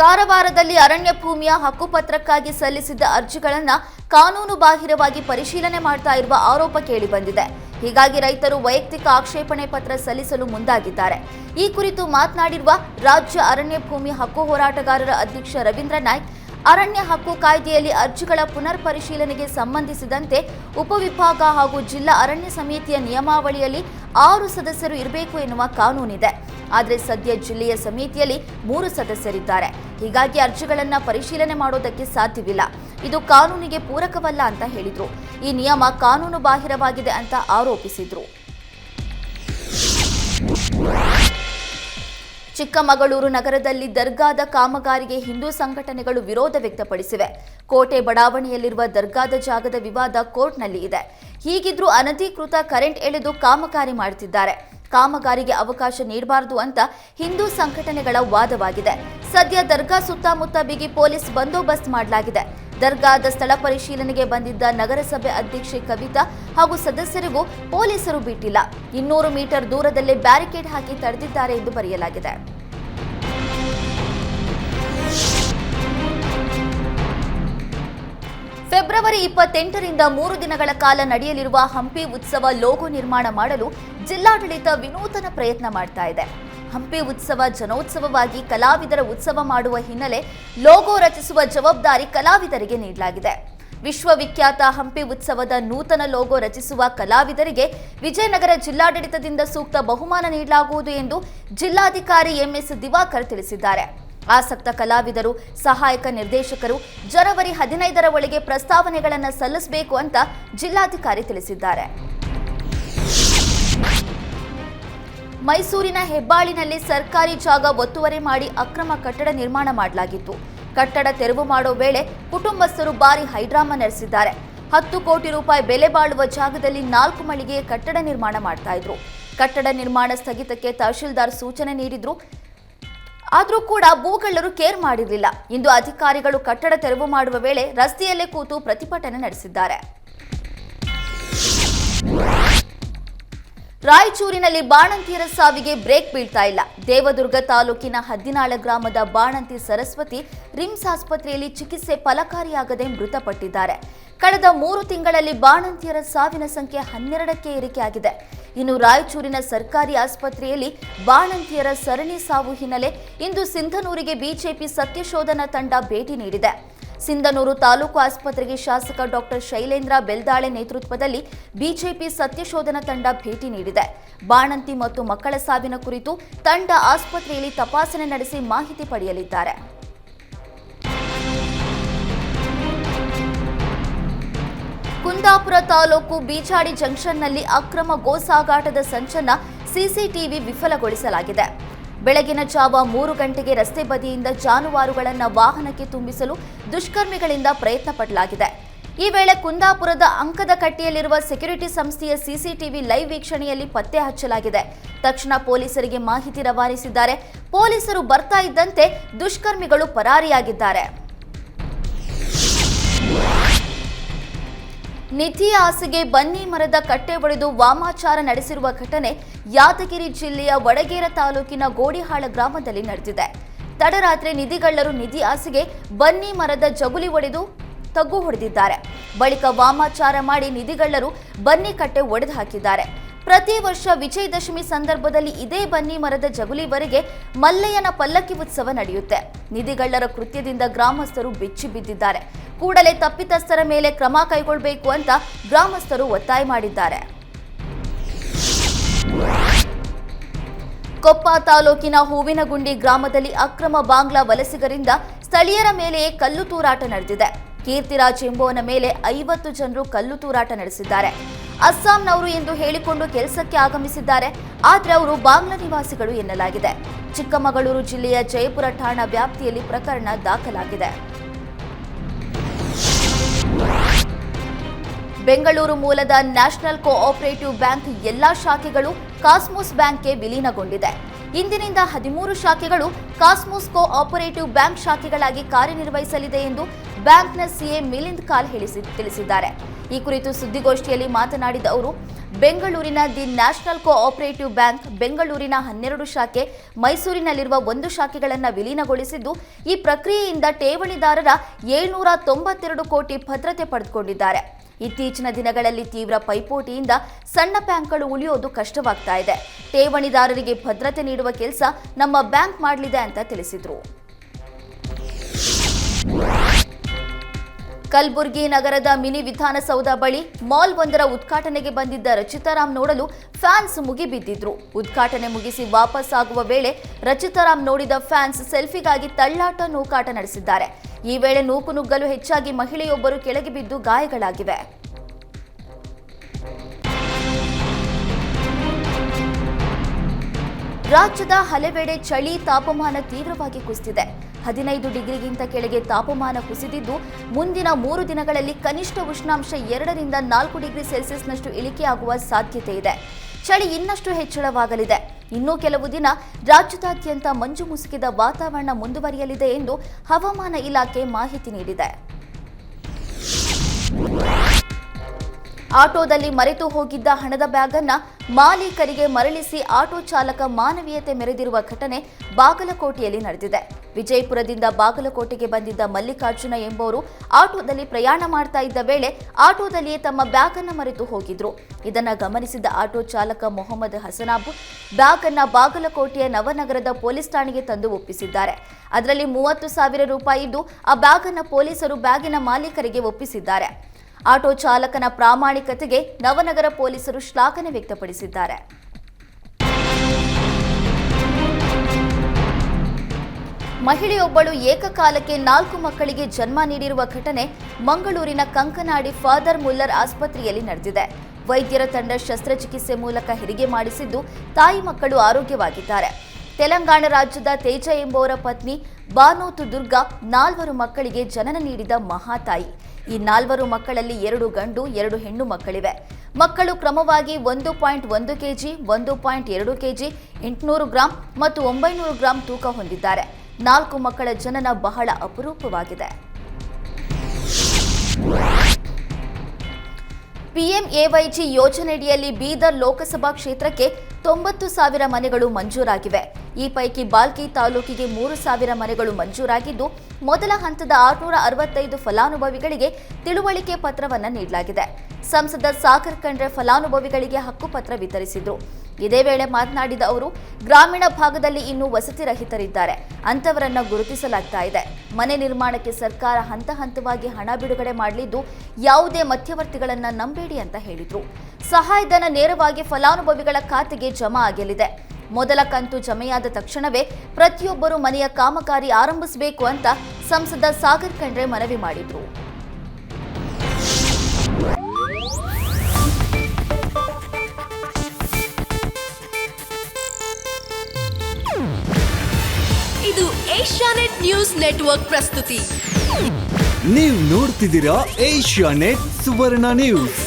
ಕಾರವಾರದಲ್ಲಿ ಅರಣ್ಯ ಭೂಮಿಯ ಹಕ್ಕುಪತ್ರಕ್ಕಾಗಿ ಸಲ್ಲಿಸಿದ್ದ ಅರ್ಜಿಗಳನ್ನು ಕಾನೂನು ಬಾಹಿರವಾಗಿ ಪರಿಶೀಲನೆ ಮಾಡ್ತಾ ಇರುವ ಆರೋಪ ಕೇಳಿಬಂದಿದೆ ಹೀಗಾಗಿ ರೈತರು ವೈಯಕ್ತಿಕ ಆಕ್ಷೇಪಣೆ ಪತ್ರ ಸಲ್ಲಿಸಲು ಮುಂದಾಗಿದ್ದಾರೆ. ಈ ಕುರಿತು ಮಾತನಾಡಿರುವ ರಾಜ್ಯ ಅರಣ್ಯ ಭೂಮಿ ಹಕ್ಕು ಹೋರಾಟಗಾರರ ಅಧ್ಯಕ್ಷ ರವೀಂದ್ರ ನಾಯ್ಕ್, ಅರಣ್ಯ ಹಕ್ಕು ಕಾಯ್ದೆಯಲ್ಲಿ ಅರ್ಜಿಗಳ ಪುನರ್ ಪರಿಶೀಲನೆಗೆ ಸಂಬಂಧಿಸಿದಂತೆ ಉಪವಿಭಾಗ ಹಾಗೂ ಜಿಲ್ಲಾ ಅರಣ್ಯ ಸಮಿತಿಯ ನಿಯಮಾವಳಿಯಲ್ಲಿ ಆರು ಸದಸ್ಯರು ಇರಬೇಕು ಎನ್ನುವ ಕಾನೂನಿದೆ. ಆದರೆ ಸದ್ಯ ಜಿಲ್ಲೆಯ ಸಮಿತಿಯಲ್ಲಿ ಮೂರು ಸದಸ್ಯರಿದ್ದಾರೆ. ಹೀಗಾಗಿ ಅರ್ಜಿಗಳನ್ನು ಪರಿಶೀಲನೆ ಮಾಡೋದಕ್ಕೆ ಸಾಧ್ಯವಿಲ್ಲ. ಇದು ಕಾನೂನಿಗೆ ಪೂರಕವಲ್ಲ ಅಂತ ಹೇಳಿದ್ರು. ಈ ನಿಯಮ ಕಾನೂನು ಬಾಹಿರವಾಗಿದೆ ಅಂತ ಆರೋಪಿಸಿದ್ರು. ಚಿಕ್ಕಮಗಳೂರು ನಗರದಲ್ಲಿ ದರ್ಗಾದ ಕಾಮಗಾರಿಗೆ ಹಿಂದೂ ಸಂಘಟನೆಗಳು ವಿರೋಧ ವ್ಯಕ್ತಪಡಿಸಿವೆ. ಕೋಟೆ ಬಡಾವಣೆಯಲ್ಲಿರುವ ದರ್ಗಾದ ಜಾಗದ ವಿವಾದ ಕೋರ್ಟ್ನಲ್ಲಿ ಇದೆ. ಹೀಗಿದ್ರೂ ಅನಧಿಕೃತ ಕರೆಂಟ್ ಎಳೆದು ಕಾಮಗಾರಿ ಮಾಡುತ್ತಿದ್ದಾರೆ ಕಾಮಗಾರಿಗೆ ಅವಕಾಶ ನೀಡಬಾರದು ಅಂತ ಹಿಂದೂ ಸಂಘಟನೆಗಳ ವಾದವಾಗಿದೆ. ಸದ್ಯ ದರ್ಗಾ ಸುತ್ತಮುತ್ತ ಬಿಗಿ ಪೊಲೀಸ್ ಬಂದೋಬಸ್ತ್ ಮಾಡಲಾಗಿದೆ. ದರ್ಗಾದ ಸ್ಥಳ ಪರಿಶೀಲನೆಗೆ ಬಂದಿದ್ದ ನಗರಸಭೆ ಅಧ್ಯಕ್ಷೆ ಕವಿತಾ ಹಾಗೂ ಸದಸ್ಯರಿಗೂ ಪೊಲೀಸರು ಬಿಟ್ಟಿಲ್ಲ. ಇನ್ನೂರು ಮೀಟರ್ ದೂರದಲ್ಲೇ ಬ್ಯಾರಿಕೇಡ್ ಹಾಕಿ ತಡೆದಿದ್ದಾರೆ ಎಂದು ಬರೆಯಲಾಗಿದೆ. ಫೆಬ್ರವರಿ ಇಪ್ಪತ್ತೆಂಟರಿಂದ ಮೂರು ದಿನಗಳ ಕಾಲ ನಡೆಯಲಿರುವ ಹಂಪಿ ಉತ್ಸವ ಲೋಗೋ ನಿರ್ಮಾಣ ಮಾಡಲು ಜಿಲ್ಲಾಡಳಿತ ವಿನೂತನ ಪ್ರಯತ್ನ ಮಾಡ್ತಾ ಇದೆ. ಹಂಪಿ ಉತ್ಸವ ಜನೋತ್ಸವವಾಗಿ ಕಲಾವಿದರ ಉತ್ಸವ ಮಾಡುವ ಹಿನ್ನೆಲೆ ಲೋಗೋ ರಚಿಸುವ ಜವಾಬ್ದಾರಿ ಕಲಾವಿದರಿಗೆ ನೀಡಲಾಗಿದೆ. ವಿಶ್ವವಿಖ್ಯಾತ ಹಂಪಿ ಉತ್ಸವದ ನೂತನ ಲೋಗೋ ರಚಿಸುವ ಕಲಾವಿದರಿಗೆ ವಿಜಯನಗರ ಜಿಲ್ಲಾಡಳಿತದಿಂದ ಸೂಕ್ತ ಬಹುಮಾನ ನೀಡಲಾಗುವುದು ಎಂದು ಜಿಲ್ಲಾಧಿಕಾರಿ ಎಂಎಸ್ ದಿವಾಕರ್ ತಿಳಿಸಿದ್ದಾರೆ. ಆಸಕ್ತ ಕಲಾವಿದರು, ಸಹಾಯಕ ನಿರ್ದೇಶಕರು ಜನವರಿ ಹದಿನೈದರ ಒಳಗೆ ಪ್ರಸ್ತಾವನೆಗಳನ್ನು ಸಲ್ಲಿಸಬೇಕು ಅಂತ ಜಿಲ್ಲಾಧಿಕಾರಿ ತಿಳಿಸಿದ್ದಾರೆ. ಮೈಸೂರಿನ ಹೆಬ್ಬಾಳಿನಲ್ಲಿ ಸರ್ಕಾರಿ ಜಾಗ ಒತ್ತುವರಿ ಮಾಡಿ ಅಕ್ರಮ ಕಟ್ಟಡ ನಿರ್ಮಾಣ ಮಾಡಲಾಗಿತ್ತು. ಕಟ್ಟಡ ತೆರವು ಮಾಡೋ ವೇಳೆ ಕುಟುಂಬಸ್ಥರು ಭಾರಿ ಹೈಡ್ರಾಮಾ ನಡೆಸಿದ್ದಾರೆ ಹತ್ತು ಕೋಟಿ ರೂಪಾಯಿ ಬೆಲೆ ಬಾಳುವ ಜಾಗದಲ್ಲಿ ನಾಲ್ಕು ಮಳಿಗೆ ಕಟ್ಟಡ ನಿರ್ಮಾಣ ಮಾಡ್ತಾ ಇದ್ರು. ಕಟ್ಟಡ ನಿರ್ಮಾಣ ಸ್ಥಗಿತಕ್ಕೆ ತಹಶೀಲ್ದಾರ್ ಸೂಚನೆ ನೀಡಿದ್ರು. ಆದರೂ ಕೂಡ ಭೂಗಳ್ಳರು ಕೇರ್ ಮಾಡಿರಲಿಲ್ಲ. ಇಂದು ಅಧಿಕಾರಿಗಳು ಕಟ್ಟಡ ತೆರವು ಮಾಡುವ ವೇಳೆ ರಸ್ತೆಯಲ್ಲೇ ಕೂತು ಪ್ರತಿಭಟನೆ ನಡೆಸಿದ್ದಾರೆ. ರಾಯಚೂರಿನಲ್ಲಿ ಬಾಣಂತಿಯರ ಸಾವಿಗೆ ಬ್ರೇಕ್ ಬೀಳ್ತಾ ಇಲ್ಲ. ದೇವದುರ್ಗ ತಾಲೂಕಿನ ಹದ್ದಿನಾಳ ಗ್ರಾಮದ ಬಾಣಂತಿ ಸರಸ್ವತಿ ರಿಮ್ಸ್ ಆಸ್ಪತ್ರೆಯಲ್ಲಿ ಚಿಕಿತ್ಸೆ ಫಲಕಾರಿಯಾಗದೆ ಮೃತಪಟ್ಟಿದ್ದಾರೆ. ಕಳೆದ ಮೂರು ತಿಂಗಳಲ್ಲಿ ಬಾಣಂತಿಯರ ಸಾವಿನ ಸಂಖ್ಯೆ ಹನ್ನೆರಡಕ್ಕೆ ಏರಿಕೆಯಾಗಿದೆ. ಇನ್ನು ರಾಯಚೂರಿನ ಸರ್ಕಾರಿ ಆಸ್ಪತ್ರೆಯಲ್ಲಿ ಬಾಣಂತಿಯರ ಸರಣಿ ಸಾವು ಹಿನ್ನೆಲೆ ಇಂದು ಸಿಂಧನೂರಿಗೆ ಬಿಜೆಪಿ ಸತ್ಯಶೋಧನಾ ತಂಡ ಭೇಟಿ ನೀಡಿದೆ. ಸಿಂಧನೂರು ತಾಲೂಕು ಆಸ್ಪತ್ರೆಗೆ ಶಾಸಕ ಡಾಕ್ಟರ್ ಶೈಲೇಂದ್ರ ಬೆಲ್ದಾಳೆ ನೇತೃತ್ವದಲ್ಲಿ ಬಿಜೆಪಿ ಸತ್ಯಶೋಧನಾ ತಂಡ ಭೇಟಿ ನೀಡಿದೆ. ಬಾಣಂತಿ ಮತ್ತು ಮಕ್ಕಳ ಸಾವಿನ ಕುರಿತು ತಂಡ ಆಸ್ಪತ್ರೆಯಲ್ಲಿ ತಪಾಸಣೆ ನಡೆಸಿ ಮಾಹಿತಿ ಪಡೆಯಲಿದ್ದಾರೆ. ಕುಂದಾಪುರ ತಾಲೂಕು ಬೀಚಾಡಿ ಜಂಕ್ಷನ್ನಲ್ಲಿ ಅಕ್ರಮ ಗೋ ಸಾಗಾಟದ ಸಂಚನ್ನ ಸಿಸಿಟಿವಿ ವಿಫಲಗೊಳಿಸಲಾಗಿದೆ. ಬೆಳಗಿನ ಜಾವ ಮೂರು ಗಂಟೆಗೆ ರಸ್ತೆ ಬದಿಯಿಂದ ಜಾನುವಾರುಗಳನ್ನು ವಾಹನಕ್ಕೆ ತುಂಬಿಸಲು ದುಷ್ಕರ್ಮಿಗಳಿಂದ ಪ್ರಯತ್ನ ಪಡಲಾಗಿದೆ. ಈ ವೇಳೆ ಕುಂದಾಪುರದ ಅಂಕದ ಕಟ್ಟಿಯಲ್ಲಿರುವ ಸೆಕ್ಯೂರಿಟಿ ಸಂಸ್ಥೆಯ ಸಿಸಿಟಿವಿ ಲೈವ್ ವೀಕ್ಷಣೆಯಲ್ಲಿ ಪತ್ತೆ ಹಚ್ಚಲಾಗಿದೆ. ತಕ್ಷಣ ಪೊಲೀಸರಿಗೆ ಮಾಹಿತಿ ರವಾನಿಸಿದ್ದಾರೆ. ಪೊಲೀಸರು ಬರ್ತಾ ಇದ್ದಂತೆ ದುಷ್ಕರ್ಮಿಗಳು ಪರಾರಿಯಾಗಿದ್ದಾರೆ. ನಿಧಿ ಆಸೆಗೆ ಬನ್ನಿ ಮರದ ಕಟ್ಟೆ ಒಡೆದು ವಾಮಾಚಾರ ನಡೆಸಿರುವ ಘಟನೆ ಯಾದಗಿರಿ ಜಿಲ್ಲೆಯ ವಡಗೇರ ತಾಲೂಕಿನ ಗೋಡಿಹಾಳ ಗ್ರಾಮದಲ್ಲಿ ನಡೆದಿದೆ. ತಡರಾತ್ರಿ ನಿಧಿಗಳ್ಳರು ನಿಧಿ ಆಸೆಗೆ ಬನ್ನಿ ಮರದ ಜಗುಲಿ ಒಡೆದು ತಗ್ಗು ಹೊಡೆದಿದ್ದಾರೆ. ಬಳಿಕ ವಾಮಾಚಾರ ಮಾಡಿ ನಿಧಿಗಳ್ಳರು ಬನ್ನಿ ಕಟ್ಟೆ ಒಡೆದು ಹಾಕಿದ್ದಾರೆ. ಪ್ರತಿ ವರ್ಷ ವಿಜಯದಶಮಿ ಸಂದರ್ಭದಲ್ಲಿ ಇದೇ ಬನ್ನಿ ಮರದ ಜಗುಲಿವರೆಗೆ ಮಲ್ಲಯ್ಯನ ಪಲ್ಲಕ್ಕಿ ಉತ್ಸವ ನಡೆಯುತ್ತೆ. ನಿಧಿಗಳ್ಳರ ಕೃತ್ಯದಿಂದ ಗ್ರಾಮಸ್ಥರು ಬೆಚ್ಚಿ ಬಿದ್ದಿದ್ದಾರೆ. ಕೂಡಲೇ ತಪ್ಪಿತಸ್ಥರ ಮೇಲೆ ಕ್ರಮ ಕೈಗೊಳ್ಳಬೇಕು ಅಂತ ಗ್ರಾಮಸ್ಥರು ಒತ್ತಾಯ ಮಾಡಿದ್ದಾರೆ. ಕೊಪ್ಪ ತಾಲೂಕಿನ ಹೂವಿನಗುಂಡಿ ಗ್ರಾಮದಲ್ಲಿ ಅಕ್ರಮ ಬಾಂಗ್ಲಾ ವಲಸಿಗರಿಂದ ಸ್ಥಳೀಯರ ಮೇಲೆಯೇ ಕಲ್ಲು ತೂರಾಟ ನಡೆದಿದೆ. ಕೀರ್ತಿರಾಜ್ ಎಂಬುವನ ಮೇಲೆ ಐವತ್ತು ಜನರು ಕಲ್ಲು ತೂರಾಟ ನಡೆಸಿದ್ದಾರೆ. ಅಸ್ಸಾಂನವರು ಎಂದು ಹೇಳಿಕೊಂಡು ಕೆಲಸಕ್ಕೆ ಆಗಮಿಸಿದ್ದಾರೆ. ಆದರೆ ಅವರು ಬಾಂಗ್ಲಾ ನಿವಾಸಿಗಳು ಎನ್ನಲಾಗಿದೆ. ಚಿಕ್ಕಮಗಳೂರು ಜಿಲ್ಲೆಯ ಜಯಪುರ ಠಾಣಾ ವ್ಯಾಪ್ತಿಯಲ್ಲಿ ಪ್ರಕರಣ ದಾಖಲಾಗಿದೆ. ಬೆಂಗಳೂರು ಮೂಲದ ನ್ಯಾಷನಲ್ ಕೋಆಪರೇಟಿವ್ ಬ್ಯಾಂಕ್ ಎಲ್ಲಾ ಶಾಖೆಗಳು ಕಾಸ್ಮೋಸ್ ಬ್ಯಾಂಕ್ಗೆ ವಿಲೀನಗೊಂಡಿದೆ. ಇಂದಿನಿಂದ ಹದಿಮೂರು ಶಾಖೆಗಳು ಕಾಸ್ಮೋಸ್ ಕೋಆಪರೇಟಿವ್ ಬ್ಯಾಂಕ್ ಶಾಖೆಗಳಾಗಿ ಕಾರ್ಯನಿರ್ವಹಿಸಲಿದೆ ಎಂದು ಬ್ಯಾಂಕ್ನ ಸಿಎ ಮಿಲಿಂದ್ ಕಾಲ್ ಹೇಳಿಸಿ ತಿಳಿಸಿದ್ದಾರೆ. ಈ ಕುರಿತು ಸುದ್ದಿಗೋಷ್ಠಿಯಲ್ಲಿ ಮಾತನಾಡಿದ ಅವರು, ಬೆಂಗಳೂರಿನ ದಿ ನ್ಯಾಷನಲ್ ಕೋಆಪರೇಟಿವ್ ಬ್ಯಾಂಕ್ ಬೆಂಗಳೂರಿನ ಹನ್ನೆರಡು ಶಾಖೆ, ಮೈಸೂರಿನಲ್ಲಿರುವ ಒಂದು ಶಾಖೆಗಳನ್ನು ವಿಲೀನಗೊಳಿಸಿದ್ದು, ಈ ಪ್ರಕ್ರಿಯೆಯಿಂದ ಠೇವಣಿದಾರರ ಏಳ್ನೂರ ತೊಂಬತ್ತೆರಡು ಕೋಟಿ ಭದ್ರತೆ ಪಡೆದುಕೊಂಡಿದ್ದಾರೆ. ಇತ್ತೀಚಿನ ದಿನಗಳಲ್ಲಿ ತೀವ್ರ ಪೈಪೋಟಿಯಿಂದ ಸಣ್ಣ ಬ್ಯಾಂಕ್ಗಳು ಉಳಿಯೋದು ಕಷ್ಟವಾಗ್ತಾ ಇದೆ. ಠೇವಣಿದಾರರಿಗೆ ಭದ್ರತೆ ನೀಡುವ ಕೆಲಸ ನಮ್ಮ ಬ್ಯಾಂಕ್ ಮಾಡಲಿದೆ ಅಂತ ತಿಳಿಸಿದರು. ಕಲಬುರಗಿ ನಗರದ ಮಿನಿ ವಿಧಾನಸೌಧ ಬಳಿ ಮಾಲ್ ಒಂದರ ಉದ್ಘಾಟನೆಗೆ ಬಂದಿದ್ದ ರಚಿತಾರಾಮ್ ನೋಡಲು ಫ್ಯಾನ್ಸ್ ಮುಗಿಬಿದ್ದಿದ್ರು. ಉದ್ಘಾಟನೆ ಮುಗಿಸಿ ವಾಪಸ್ ಆಗುವ ವೇಳೆ ರಚಿತಾರಾಮ್ ನೋಡಿದ ಫ್ಯಾನ್ಸ್ ಸೆಲ್ಫಿಗಾಗಿ ತಳ್ಳಾಟ ನೂಕಾಟ ನಡೆಸಿದ್ದಾರೆ. ಈ ವೇಳೆ ನೂಕು ನುಗ್ಗಲು ಹೆಚ್ಚಾಗಿ ಮಹಿಳೆಯೊಬ್ಬರು ಕೆಳಗೆ ಬಿದ್ದು ಗಾಯಗಳಾಗಿವೆ. ರಾಜ್ಯದ ಹಲವೆಡೆ ಚಳಿ ತಾಪಮಾನ ತೀವ್ರವಾಗಿ ಕುಸಿದಿದೆ. ಹದಿನೈದು ಡಿಗ್ರಿಗಿಂತ ಕೆಳಗೆ ತಾಪಮಾನ ಕುಸಿದಿದ್ದು, ಮುಂದಿನ ಮೂರು ದಿನಗಳಲ್ಲಿ ಕನಿಷ್ಠ ಉಷ್ಣಾಂಶ ಎರಡರಿಂದ ನಾಲ್ಕು ಡಿಗ್ರಿ ಸೆಲ್ಸಿಯಸ್ನಷ್ಟು ಇಳಿಕೆಯಾಗುವ ಸಾಧ್ಯತೆ ಇದೆ. ಚಳಿ ಇನ್ನಷ್ಟು ಹೆಚ್ಚಳವಾಗಲಿದೆ. ಇನ್ನೂ ಕೆಲವು ದಿನ ರಾಜ್ಯದಾದ್ಯಂತ ಮಂಜು ಮುಸುಕಿದ ವಾತಾವರಣ ಮುಂದುವರಿಯಲಿದೆ ಎಂದು ಹವಾಮಾನ ಇಲಾಖೆ ಮಾಹಿತಿ ನೀಡಿದೆ. ಆಟೋದಲ್ಲಿ ಮರೆತು ಹೋಗಿದ್ದ ಹಣದ ಬ್ಯಾಗ್ ಅನ್ನ ಮಾಲೀಕರಿಗೆ ಮರಳಿಸಿ ಆಟೋ ಚಾಲಕ ಮಾನವೀಯತೆ ಮೆರೆದಿರುವ ಘಟನೆ ಬಾಗಲಕೋಟೆಯಲ್ಲಿ ನಡೆದಿದೆ. ವಿಜಯಪುರದಿಂದ ಬಾಗಲಕೋಟೆಗೆ ಬಂದಿದ್ದ ಮಲ್ಲಿಕಾರ್ಜುನ ಎಂಬುವರು ಆಟೋದಲ್ಲಿ ಪ್ರಯಾಣ ಮಾಡ್ತಾ ಇದ್ದ ವೇಳೆ ಆಟೋದಲ್ಲಿಯೇ ತಮ್ಮ ಬ್ಯಾಗ್ ಅನ್ನ ಮರೆತು ಹೋಗಿದ್ರು. ಇದನ್ನ ಗಮನಿಸಿದ ಆಟೋ ಚಾಲಕ ಮೊಹಮ್ಮದ್ ಹಸನಾಬ್ ಬ್ಯಾಗ್ ಅನ್ನ ಬಾಗಲಕೋಟೆಯ ನವನಗರದ ಪೊಲೀಸ್ ಠಾಣೆಗೆ ತಂದು ಒಪ್ಪಿಸಿದ್ದಾರೆ. ಅದರಲ್ಲಿ ಮೂವತ್ತು ಸಾವಿರ ರೂಪಾಯಿ ಇದ್ದು ಆ ಬ್ಯಾಗ್ ಅನ್ನ ಪೊಲೀಸರು ಬ್ಯಾಗಿನ ಮಾಲೀಕರಿಗೆ ಒಪ್ಪಿಸಿದ್ದಾರೆ. ಆಟೋ ಚಾಲಕನ ಪ್ರಾಮಾಣಿಕತೆಗೆ ನವನಗರ ಪೊಲೀಸರು ಶ್ಲಾಘನೆ ವ್ಯಕ್ತಪಡಿಸಿದ್ದಾರೆ. ಮಹಿಳೆಯೊಬ್ಬಳು ಏಕಕಾಲಕ್ಕೆ ನಾಲ್ಕು ಮಕ್ಕಳಿಗೆ ಜನ್ಮ ನೀಡಿರುವ ಘಟನೆ ಮಂಗಳೂರಿನ ಕಂಕನಾಡಿ ಫಾದರ್ ಮುಲ್ಲರ್ ಆಸ್ಪತ್ರೆಯಲ್ಲಿ ನಡೆದಿದೆ. ವೈದ್ಯರ ತಂಡ ಶಸ್ತ್ರಚಿಕಿತ್ಸೆ ಮೂಲಕ ಹೆರಿಗೆ ಮಾಡಿಸಿದ್ದು ತಾಯಿ ಮಕ್ಕಳು ಆರೋಗ್ಯವಾಗಿದ್ದಾರೆ. ತೆಲಂಗಾಣ ರಾಜ್ಯದ ತೇಜ ಎಂಬುವರ ಪತ್ನಿ ಬಾನೋತು ದುರ್ಗಾ ನಾಲ್ವರು ಮಕ್ಕಳಿಗೆ ಜನನ ನೀಡಿದ ಮಹಾತಾಯಿ ಈ ನಾಲ್ವರು ಮಕ್ಕಳಲ್ಲಿ ಎರಡು ಗಂಡು, ಎರಡು ಹೆಣ್ಣು ಮಕ್ಕಳಿವೆ. ಮಕ್ಕಳು ಕ್ರಮವಾಗಿ ಒಂದು ಪಾಯಿಂಟ್ ಒಂದು ಕೆಜಿ, ಒಂದು ಪಾಯಿಂಟ್ ಎರಡು ಕೆಜಿ, ಎಂಟುನೂರು ಗ್ರಾಂ ಮತ್ತು ಒಂಬೈನೂರು ಗ್ರಾಂ ತೂಕ ಹೊಂದಿದ್ದಾರೆ. ನಾಲ್ಕು ಮಕ್ಕಳ ಜನನ ಬಹಳ ಅಪರೂಪವಾಗಿದೆ. ಪಿಎಂಎವೈಜಿ ಯೋಜನೆಯಡಿಯಲ್ಲಿ ಬೀದರ್ ಲೋಕಸಭಾ ಕ್ಷೇತ್ರಕ್ಕೆ ತೊಂಬತ್ತು ಸಾವಿರ ಮನೆಗಳು ಮಂಜೂರಾಗಿವೆ. ಈ ಪೈಕಿ ಬಾಲ್ಕಿ ತಾಲೂಕಿಗೆ ಮೂರು ಸಾವಿರ ಮನೆಗಳು ಮಂಜೂರಾಗಿದ್ದು, ಮೊದಲ ಹಂತದ ಆರುನೂರ ಅರವತ್ತೈದು ಫಲಾನುಭವಿಗಳಿಗೆ ತಿಳುವಳಿಕೆ ಪತ್ರವನ್ನು ನೀಡಲಾಗಿದೆ. ಸಂಸದ ಸಾಗರ್ ಕಂಡ್ರೆ ಫಲಾನುಭವಿಗಳಿಗೆ ಹಕ್ಕುಪತ್ರ ವಿತರಿಸಿದರು. ಇದೇ ವೇಳೆ ಮಾತನಾಡಿದ ಅವರು, ಗ್ರಾಮೀಣ ಭಾಗದಲ್ಲಿ ಇನ್ನೂ ವಸತಿ ರಹಿತರಿದ್ದಾರೆ. ಅಂತವರನ್ನ ಗುರುತಿಸಲಾಗ್ತಾ ಇದೆ. ಮನೆ ನಿರ್ಮಾಣಕ್ಕೆ ಸರ್ಕಾರ ಹಂತ ಹಂತವಾಗಿ ಹಣ ಬಿಡುಗಡೆ ಮಾಡಲಿದ್ದು, ಯಾವುದೇ ಮಧ್ಯವರ್ತಿಗಳನ್ನ ನಂಬೇಡಿ ಅಂತ ಹೇಳಿದ್ರು. ಸಹಾಯಧನ ನೇರವಾಗಿ ಫಲಾನುಭವಿಗಳ ಖಾತೆಗೆ ಜಮಾ ಆಗಲಿದೆ. ಮೊದಲ ಕಂತು ಜಮೆಯಾದ ತಕ್ಷಣವೇ ಪ್ರತಿಯೊಬ್ಬರು ಮನೆಯ ಕಾಮಗಾರಿ ಆರಂಭಿಸಬೇಕು ಅಂತ ಸಂಸದ ಸಾಗರ್ ಖಂಡ್ರೆ ಮನವಿ ಮಾಡಿದ್ರು. ಇದು ಏಷ್ಯಾನೆಟ್ ನ್ಯೂಸ್ ನೆಟ್ವರ್ಕ್ ಪ್ರಸ್ತುತಿ. ನೀವು ನೋಡ್ತಿದ್ದೀರಾ ಏಷ್ಯಾನೆಟ್ ಸುವರ್ಣ ನ್ಯೂಸ್.